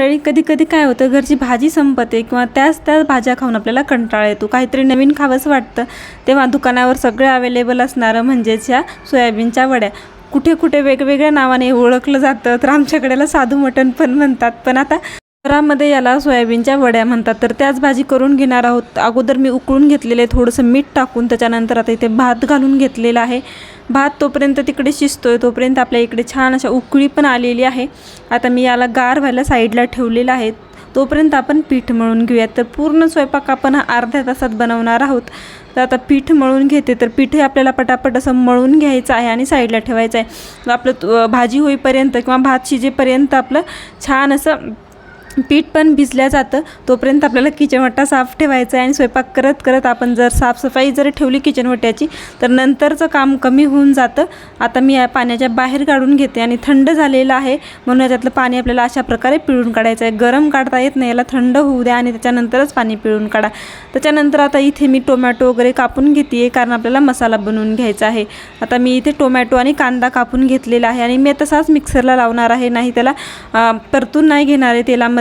मंडळी कधी कधी काय होतं घरची भाजी संपते किंवा त्याच त्याच भाज्या खाऊन आपल्याला कंटाळा येतो. काहीतरी नवीन खावंसं वाटतं. तेव्हा दुकानावर सगळं अवेलेबल असणारं म्हणजेच ह्या सोयाबीनच्या वड्या. कुठे कुठे वेगवेगळ्या नावाने ओळखलं जातं तर आमच्याकडेला साधू मटण पण म्हणतात. पण आता घरामध्ये याला सोयाबीनच्या वड्या म्हणतात. तर त्याच भाजी करून घेणार आहोत. अगोदर मी उकळून घेतलेले आहे थोडंसं मीठ टाकून त्याच्यानंतर आता इथे भात घालून घेतलेला आहे. भात तोपर्यंत तिकडे शिजतोय. तोपर्यंत आपल्या इकडे छान अशा उकळी पण आलेली आहे. आता मी याला गार व्हायला साईडला ठेवलेला आहे. तोपर्यंत आपण पीठ मळून घेऊयात. तर पूर्ण स्वयंपाक आपण हा अर्ध्या तासात बनवणार आहोत. तर आता पीठ मळून घेते. तर पीठही आपल्याला पटापट असं मळून घ्यायचं आहे आणि साईडला ठेवायचं आहे. आपलं भाजी होईपर्यंत किंवा भात शिजेपर्यंत आपलं छान असं पीठ पण भिजल्या जातं. तोपर्यंत आपल्याला किचनवट्टा साफ ठेवायचा आहे आणि स्वयंपाक करत करत आपण जर साफसफाई जर ठेवली किचनवट्याची तर नंतरचं काम कमी होऊन जातं. आता मी या पाण्याच्या बाहेर काढून घेते आणि थंड झालेलं आहे. म्हणून याच्यातलं पाणी आपल्याला अशा प्रकारे पिळून काढायचं आहे. गरम काढता येत नाही याला थंड होऊ द्या आणि त्याच्यानंतरच पाणी पिळून काढा. त्याच्यानंतर आता इथे मी टोमॅटो वगैरे कापून घेते आहे कारण आपल्याला मसाला बनवून घ्यायचा आहे. आता मी इथे टोमॅटो आणि कांदा कापून घेतलेला आहे आणि मी तसाच मिक्सरला लावणार आहे. नाही त्याला परतून नाही घेणार आहे. तेलामध्ये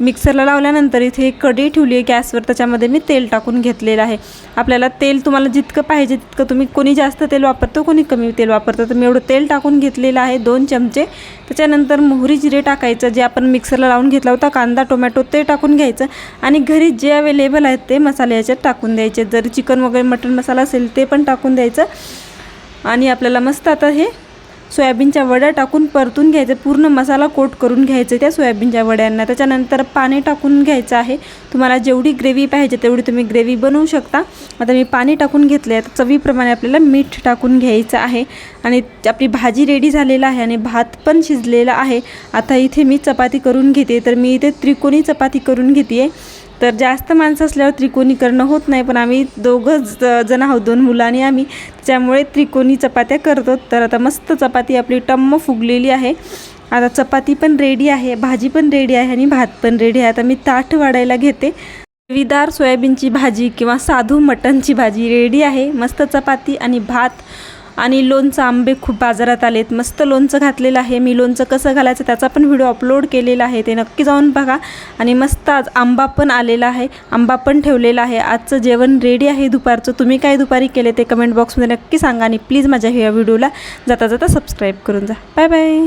मिक्सरला लावल्यानंतर इथे एक कढई ठेवली आहे गॅसवर. त्याच्यामध्ये मी तेल टाकून घेतलेलं आहे. आपल्याला तेल तुम्हाला जितकं पाहिजे तितकं तुम्ही कोणी जास्त तेल वापरतो कोणी कमी तेल वापरतं. तर मी एवढं तेल टाकून घेतलेलं आहे दोन चमचे. त्याच्यानंतर मोहरी जिरे टाकायचं जे आपण मिक्सरला लावून घेतला होता कांदा टोमॅटो ते टाकून घ्यायचं. आणि घरी जे अवेलेबल आहेत ते मसाले याच्यात टाकून द्यायचे. जर चिकन वगैरे मटण मसाला असेल ते पण टाकून द्यायचं. आणि आपल्याला मस्त आता हे सोयाबीनच्या वड्या टाकून परतून घ्यायचं. पूर्ण मसाला कोट करून घ्यायचं त्या सोयाबीनच्या वड्यांना. त्याच्यानंतर पाणी टाकून घ्यायचं आहे. तुम्हाला जेवढी ग्रेव्ही पाहिजे तेवढी तुम्ही ग्रेव्ही बनवू शकता. आता मी पाणी टाकून घेतले आहे चवीप्रमाणे आपल्याला मीठ टाकून घ्यायचं आहे. आणि आपली भाजी रेडी झालेला आहे आणि भात पण शिजलेला आहे. आता इथे मी चपाती करून घेते. तर मी इथे त्रिकोणी चपाती करून घेते आहे तर जास्त माणसं असल्यावर त्रिकोणी करणं होत नाही पण आम्ही दोघं जण आहोत दोन मुलं आणि आम्ही. त्यामुळे त्रिकोणी चपात्या करतो तर आता मस्त चपाती आपली टम्म फुगलेली आहे. आता चपाती पण रेडी आहे भाजी पण रेडी आहे आणि भात पण रेडी आहे. आता मी ताठ वाढायला घेते. विदार सोयाबीनची भाजी किंवा साधू मटणची भाजी रेडी आहे. मस्त चपाती आणि भात. आणि लोणचं आंबे खूप बाजारात आलेत. मस्त लोणचं घातलेलं आहे. मी लोणचं कसं घालायचं त्याचा पण व्हिडिओ अपलोड केलेला आहे. ते नक्की जाऊन बघा. आणि मस्त आज आंबा पण आलेला आहे. आंबा पण ठेवलेला आहे. आजचं जेवण रेडी आहे दुपारचं. तुम्ही काय दुपारी केले ते कमेंट बॉक्समध्ये नक्की सांगा आणि प्लीज माझ्या ह्या व्हिडिओला जाता जाता सबस्क्राईब करून जा. Bye bye